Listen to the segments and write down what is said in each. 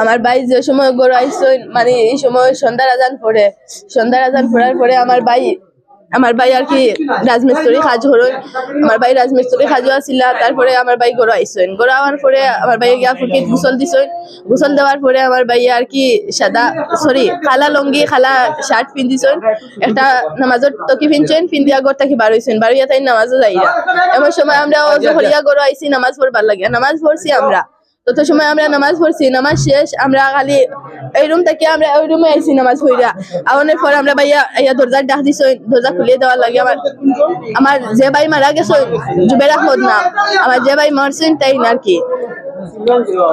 আমার ভাই যে সময় গড় আইসন মানে এই সময় সন্ধ্যার আজান পড়ে। সন্ধ্যার আজান পড়ার পরে আমার ভাই আমার ভাই আর কি রাজমিস্ত্রি কাজ হরই আমার ভাই রাজমিস্ত্রি কাজও আসিল তারপরে আমার ভাই গড় আইসন গড় আওয়ার পরে আমার ভাই গিয়া ফুকি গুসল দিছন গুসল দেওয়ার পরে আমার ভাই আর কি সাদা সরি খালা লঙ্গি খালা শার্ট পিন্ধিছন একটা নামাজত টকি পিনছেন পিন্ধিয়া গড় থাকি বার হইছেন বার হইয়া তাই নামাজও যাইরা এমন সময় আমরা হরিয়া গড় আইছি নামাজ পড়বার লাগে নামাজ পড়ছি আমরা। তত সময় আমরা নামাজ পড়ছি, নামাজ শেষ, আমরা খালি এই রুম থেকে আমরা ওই রুমে আইছি নামাজ পড়িয়া। আওয়ানোর পর আমরা ভাইয়া ইয়া দরজার ডাক দিছ, দরজা খুলিয়ে দেওয়ার লাগে আমার আমার যে ভাই মারা গেছে, জুবের আহমদ না, আমার যে ভাই মারছেন তাই না আর কি?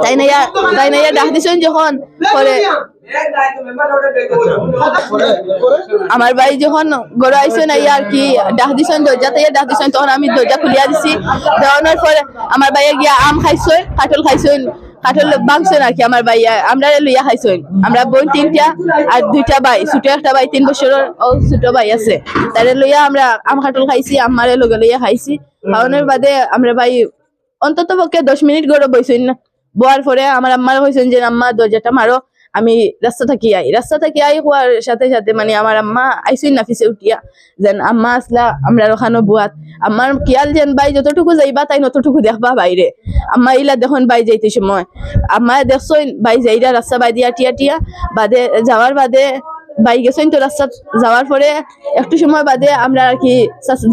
তাই না ইয়া তাই না ইয়া ডাক দিছেন যখন? পরে আমার ভাই যখন গড় আইসেন আই আর কি ডাক দিছেন দরজাতে ডাক দিছেন, তখন আমি দরজা খুলিয়া দিছি। দেওয়ানোর পরে আমার ভাইয়া গিয়া আম খাইছেন কাঠল খাইছেন কাঠল আর কি আমার ভাইয়া, আমরা লইয়া আমরা বোন তিনটা আর দুইটা ভাই, ছোট একটা ভাই, তিন বছরের ও ছোট ভাই আছে। তারে লইয়া আমরা আম কাঠল খাইছি আমারে লগে লইয়া খাইছি। খাওয়ানোর বাদে আমরা ভাই অন্তত পক্ষে দশ মিনিট গড়ে বইছেন বোয়ার পরে আমার আম্মার কইছেন যে, আম্মা, দরজাটা মারো। আমি রাস্তা থাকি আই, রাস্তা থাকি আই হওয়ার সাথে সাথে মানে আমার আম্মা আইসুই নাফিসে উঠিয়া। যেন আম্মা আসলা আমরা ওখানো বুয়াত আমার কিয়াল যেন বাই যতটুকু যাইবা, তাই নতটুকু দেখবা বাইরে আম্মা ইলা দেখুন বাই যাইতে সময় আম্মা দেখছইন বাই যাইরা রাস্তা বাই দিয়া, টিয়া টিয়া। বাদে যাওয়ার বাদে বাই গেছেন তো রাস্তা যাওয়ার পরে একটু সময় বাদে আমরা আর কি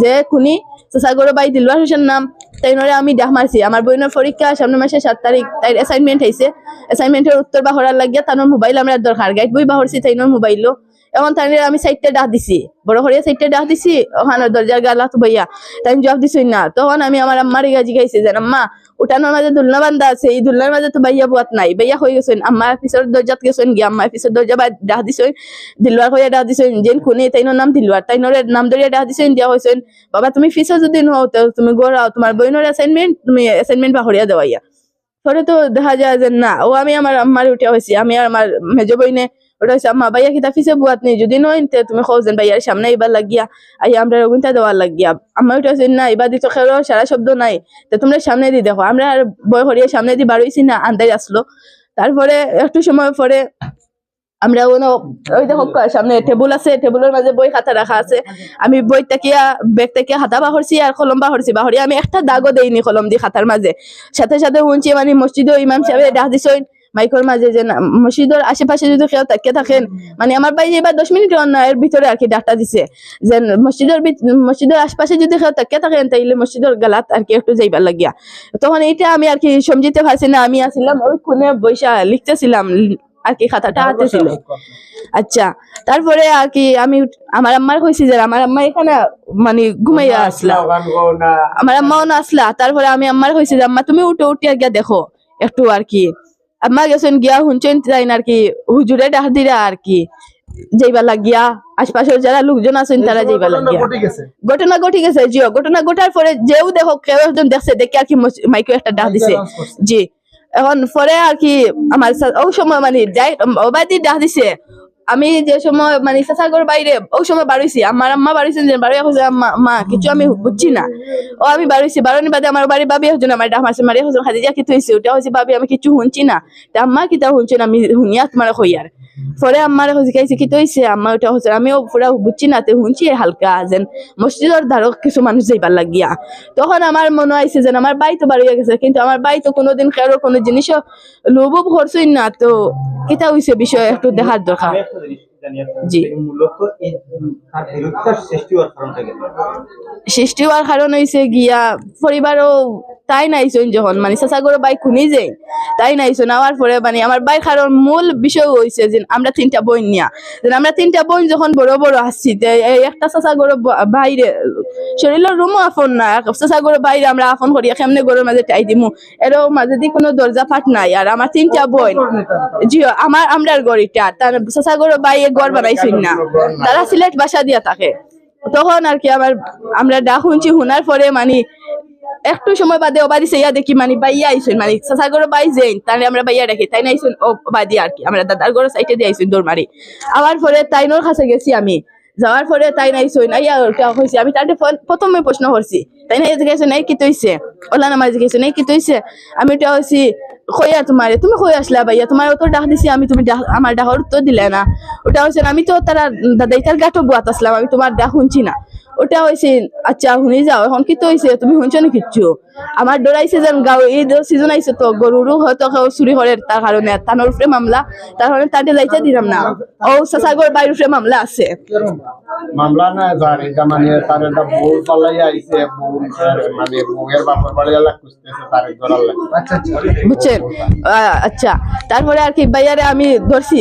যে খুনি চাচাগর বাই দিলওয়ার হোসেন নাম। তাই নরে আমি ডাহ মারছি। আমার বইনের পরীক্ষা সামনে মাসে সাত তারিখ, তাই অ্যাসাইনমেন্ট হয়েছে অ্যাসাইনমেন্টের উত্তর বাহরার লাগিয়া তানোর মোবাইল আমরা দরকার। গাইড বই বাহরছি তাই মোবাইলও এখন তাই আমি সাইডটা ডাক দিছি। বড় হরিয়া সাইডটা ডাক দিছি, ওখানে দরজার গালা তো ভাইয়া তাই জবাব দিছই না। তখন আমি আমার আম্মার ইগা জিগাইছি যে, আম্মা, উঠানোর মাঝে দুলনা বান্ধা আছে, এই দুলনার মাঝে তো ভাইয়া বুয়াত নাই। ভাইয়া হয়ে গেছেন। আম্মা পিছর দরজাত গেছেন গিয়া আম্মা পিছর দরজা বা ডাক দিছই। দিলওয়ার হইয়া ডাক দিছই। যেন খুনি তাইনোর নাম দিলওয়ার। তাইনোর নাম ধরিয়া ডাক দিছই, দিয়া হয়েছেন বাবা, তুমি ফিসও যদি তো তুমি গড়াও তোমার বইনোর অ্যাসাইনমেন্ট তুমি অ্যাসাইনমেন্ট বাহরিয়া দেওয়াইয়া। পরে তো দেখা যায় যে না, ও আমি আমার আম্মার উঠে হয়েছি আমি আর আমার মেজ বইনে ওটা হয়েছে আম্মা ভাইয়া কিতা ফিসে বুয়াত নেই যদি নয় তুমি খোঁজেন ভাইয়ার সামনে এবার লাগিয়া আই আমরা রগুনটা দেওয়ার লাগিয়া আম্মা উঠে হয়েছে না এবার দিত খেলো সারা শব্দ নাই তো তোমরা সামনে দি দেখো আমরা আর বই হরিয়া সামনে দি বাড়ইছি না আন্দাজ আসলো তারপরে একটু সময় পরে আমরা ওই দেখো সামনে টেবুল আছে টেবুলের মাঝে বই খাতা রাখা আছে আমি বই তাকিয়া ব্যাগ থেকে হাতা বাহরছি আর কলম বাহরছি বাহরি আমি একটা দাগও দেইনি কলম দি খাতার মাঝে সাথে সাথে শুনছি মানে মসজিদও ইমাম সাহেব ডাক দিছইন মাইকর মাঝে যে মসজিদের আশেপাশে যদি কেউ তাকিয়ে থাকেন মানে আমার ভাই এবার দশ মিনিট এর ভিতরে আর কি ডাকটা দিছে। যে মসজিদের মসজিদের আশপাশে যদি কেউ তাকিয়ে থাকেন তাইলে মসজিদের গালাত আর কি একটু যাইবার লাগিয়া। তখন এইটা আমি আর কি সমঝিতে পারছি না আমি আসছিলাম ওই কোনে বৈশা লিখতেছিলাম আর কি খাতাটা হাতে ছিল আচ্ছা তারপরে আর কি আমি আমার আম্মার কইছি যে আমার আম্মা এখানে মানে ঘুমাইয়া আসলা আমার আম্মাও না। আসলা তারপরে আমি আম্মার কইছি যে আম্মা তুমি উঠে উঠে গিয়া দেখো। একটু আর কি আম্মা গেছেন গিয়া শুনছেন যাইন আর কি হুজুরে ডাক দিরা আর কি। যাইবা লাগিয়া আশপাশের যারা লোকজন আছেন তারা যাইবা লাগিয়া। ঘটনা ঘটে গেছে জিও ঘটনা ঘটার পরে যেও দেখো কেউ একজন দেখছে দেখে আর কি মাইকে একটা ডাক দিছে। জি এখন পরে আর কি আমার ও সময় মানে যাই অবাদি ডাক দিছে। আমি যে সময় মানে চাচাগর বাইরে ওই সময় বাড়িছি আমার আম্মা বাড়িছেন যে বাড়ি হচ্ছে মা কিছু আমি বুঝছি না। ও আমি বাড়িছি বারোনি বাদে আমার বাড়ি বাবি হচ্ছে আমার ডাক মারছে মারি হচ্ছে খাদিজা কি হয়েছে ওটা হচ্ছে ভাবি আমি কিছু শুনছি না। তা আম্মা কিতা শুনছি না, আমি শুনিয়া তোমার হইয়ার পরে আম্মার জিজ্ঞাসা কি হয়েছে আম্মা ওটা হচ্ছে আমিও পুরা বুঝছি না, তে শুনছি হালকা যেন মসজিদের ধারক কিছু মানুষ যাইবার লাগিয়া। তখন আমার মনে হয়েছে যেন আমার বাই তো বাড়ি গেছে, কিন্তু আমার বাই তো কোনোদিন কারও কোনো জিনিসও লোভও করছই না, তো কিতা হয়েছে বিষয় একটু দেখার দরকার আমি একটা জিনিস জানি আপনার জি। মূলত এই তার বিরোধিতার সৃষ্টি হওয়ার কারণটা কি সৃষ্টি হওয়ার কারণ হয়েছে গিয়া পরিবারও তাই নাইছেন যখন মানে চাচাগর বাই খুনি যে, তাই নাইছেন আওয়ার পরে মানে আমার বাই কারণ মূল বিষয় হয়েছে যে আমরা তিনটা বোন নিয়া। যে আমরা তিনটা বোন যখন বড় বড় আসছি একটা চাচাগর বাইরে শরীরের রুমও আপন না চাচাগর বাইরে আমরা আপন করিয়া কেমনে গরুর মাঝে টাই দিমু। এরও মাঝে দি কোনো দরজা ফাট নাই। আর আমার তিনটা বোন জি আমার আমরার গড়িটা তার চাচাগর বাই গড় বানাইছেন না। তারা সিলেট বাসা দিয়া থাকে। তখন আর কি আমার আমরা ডাক শুনছি শুনার পরে মানে একটু সময় বাদে ওবাদি সেইয়া দেখি মানে বাইয়া আইসুন মানে চাচাগর বাই যেন তাহলে আমরা বাইয়া রাখি, তাই না আইসুন? ও আর কি, আমরা দাদার ঘরের সাইডে দিয়ে আইসুন দৌড় মারি। আবার পরে তাইনোর কাছে গেছি আমি। যাওয়ার পরে তাই নাইছুন আইয়া হয়েছে আমি তাতে প্রথমে প্রশ্ন করছি, তাই না জিজ্ঞাসা নাই কি তৈছে? ওলা নামাজ জিজ্ঞাসা নাই কি তৈছে? আমি ওটা হয়েছি কইয়া তোমারে, তুমি কই আসলা ভাইয়া তোমার অত ডাক দিছি আমি, তুমি আমার ডাকর উত্তর দিলে না। ওটা হয়েছে আমি তো তারা দাদাইতার গাটো বুয়াত আসলাম, আমি তোমার ডাক শুনছি না। ওটা হয়েছে আচ্ছা শুনি যাও এখন কি তো হয়েছে তুমি শুনছো না কিচ্ছু? আমার ডরাইছে যেন গাও এই সিজন আইছে তো গরুরও হয়তো চুরি করে তার কারণে তানোর উপরে মামলা তার কারণে তাদের লাইতে দিলাম না। ও সাসাগর বাইর উপরে মামলা আছে। মামলা না যার মানে তার একটা বউ পালাই আইছে মানে বউয়ের বাপের বাড়ি এলাকা খুঁজতেছে তার ধরার লাগে। বুঝছেন আচ্ছা তারপরে আর কি বাইয়ারে আমি ধরছি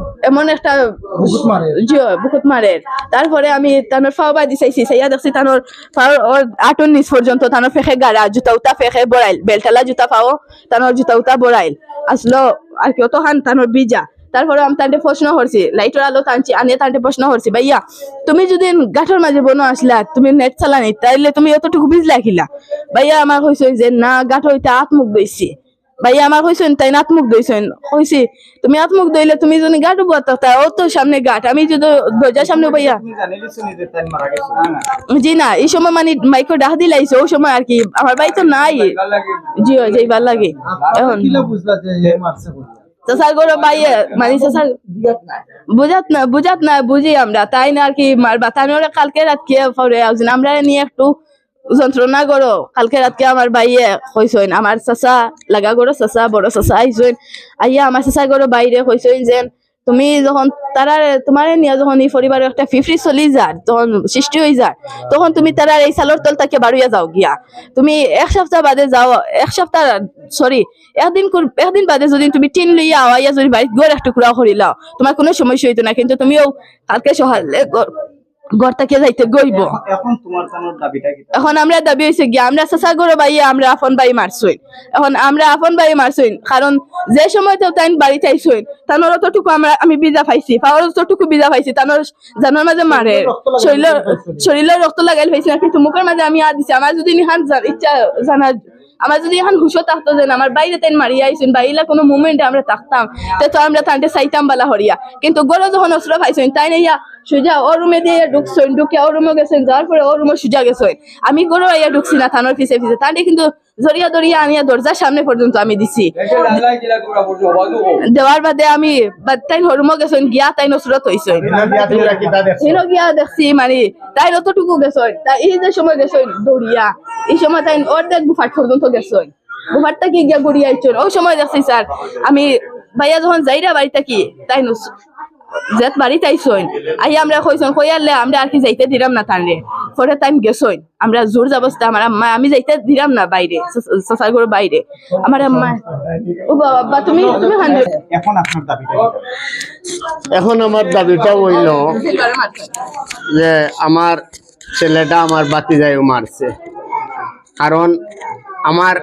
এমন একটা বুকুত মারে। তারপরে আমি তানোর ফাও বাই দিছাইছি সাইয়া দেখছি তানোর ফাও ওর আটন নিচ পর্যন্ত তানোর ফেখে গাড়া জুতা উতা ফেখে বড়াইল বেলটালা জুতা ফাও তানোর জুতা উতা বড়াইল আসলো আর কি অত হান তানোর বিজা। তারপরে আমি তান্তে প্রশ্ন করছি লাইটের আলো টানছি আনিয়ে তান্তে প্রশ্ন করছি ভাইয়া তুমি যদি গাঠর মাঝে বনো আসলা তুমি নেট চালানি তাইলে তুমি অতটুকু বিজলা খিলা ভাইয়া আমার কইছে যে না গাঠ হইতে আত্মুখ দইছি ভাইয়া আমার কইছেন তাই আত্মুখ দইছেন কইছি তুমি আত্মুখ দইলে তুমি যদি গাঠ বুয়াত তা ও তো সামনে গাঠ আমি যদি দরজার সামনে ভাইয়া তুমি জানিলিছো নি যে মারা গেছে জি না এই সময় মানে মাইক্রো ডাক দিলাইছে ওই সময় আর কি। আমার বাড়ি তো নাই। জি যাইবার লাগে। এখন মারছে গরো বাইয়ে মানে বুঝাত না বুঝাত না বুঝি আমরা। তাই না আর কি মারবা। তাই ওরা কালকে রাত কে আসছেন আমরা নিয়ে একটু যন্ত্রণা করো কালকে রাতকে আমার বাইয়ে কইসইন আমার চাচা, লাগা করো চাচা, বড় আইসইন আইয়া আমার করো বাইরে যেন তুমি যখন তারা তোমার নিয়ে যখন এই পরিবারের একটা ফিফরি চলি যার তখন সৃষ্টি হয়ে যায় তখন তুমি তারা এই সালোর তল তাকে বাড়িয়ে যাও গিয়া। তুমি এক সপ্তাহ বাদে যাও, এক সপ্তাহ সরি একদিন একদিন বাদে যদি তুমি টিন লইয়া আওয়াইয়া যদি বাড়িতে গড় এক টুকরা করিলাও তোমার কোনো সমস্যা হইতো না, কিন্তু তুমিও কালকে সকালে ঘর- ঘর থেকে যাইতে গইব। এখন আমরা দাবি হয়েছে গিয়া আমরা চাচা গরো বাইয়ে আমরা আপন বাই এখন আমরা কারণ যে সময় তো তাই বাড়িতে তানোর অতটুকু আমরা আমি বিজা পাইছি পাওয়ার অতটুকু বিজা পাইছি তানোর জানার মাঝে মারে। শরীর শরীরের রক্ত লাগাইল পাইছি না কিন্তু মুখের মাঝে আমি দিছি। আমার যদি নিহান ইচ্ছা জানা আমার যদি এখন হুশো থাকতো যে না, আমার বাইরে তাই মারিয়া আইসুন বাইরে কোনো মুভমেন্টে আমরা থাকতাম। তে আমরা তান্তে চাইতাম বালা হরিয়া। কিন্তু গরো যখন অস্ত্র পাইছেন তাই নাইয়া সুজা ও রুমে দিয়ে ঢুকছেন ঢুকে ও রুমে গেছেন, যাওয়ার পরে ও রুমে সুজা গেছেন আমি গরো আইয়া ঢুকছি না, থানোর পিছে পিছে। তান্তে কিন্তু জড়িয়া দড়িয়া আনিয়া দরজার সামনে পর্যন্ত আমি দিছি। দেওয়ার বাদে আমি তাই হরুমো গেছেন, গিয়া তাই নসরত হিনো গিয়া দেখছি মানে তাই অতটুকু গেছই। তাই এই যে সময় গেছই দৌড়িয়া, এই সময় তাই অর্ধেক গুফাট পর্যন্ত গেছই। গুফাটটা কি গিয়া গড়িয়া আইছন ওই সময় দেখছি স্যার, আমি ভাইয়া যখন যাইরা বাড়িতে কি তাই জেত বাড়িতে আইসইন আই আমরা কইছন কইয়ালে আমরা আর কি যাইতে দিলাম না তানরে। পরে টাইম গেছইন আমরা জোর যাবস্তা আমার আম্মা আমি যাইতে দিলাম না বাইরে সসার করে বাইরে। আমার আম্মা ও বাবা তুমি তুমি এখন আপনার দাবিটা এখন আমার দাবিটা হইল যে আমার ছেলেটা আমার বাতি যায় মারছে। কারণ আমার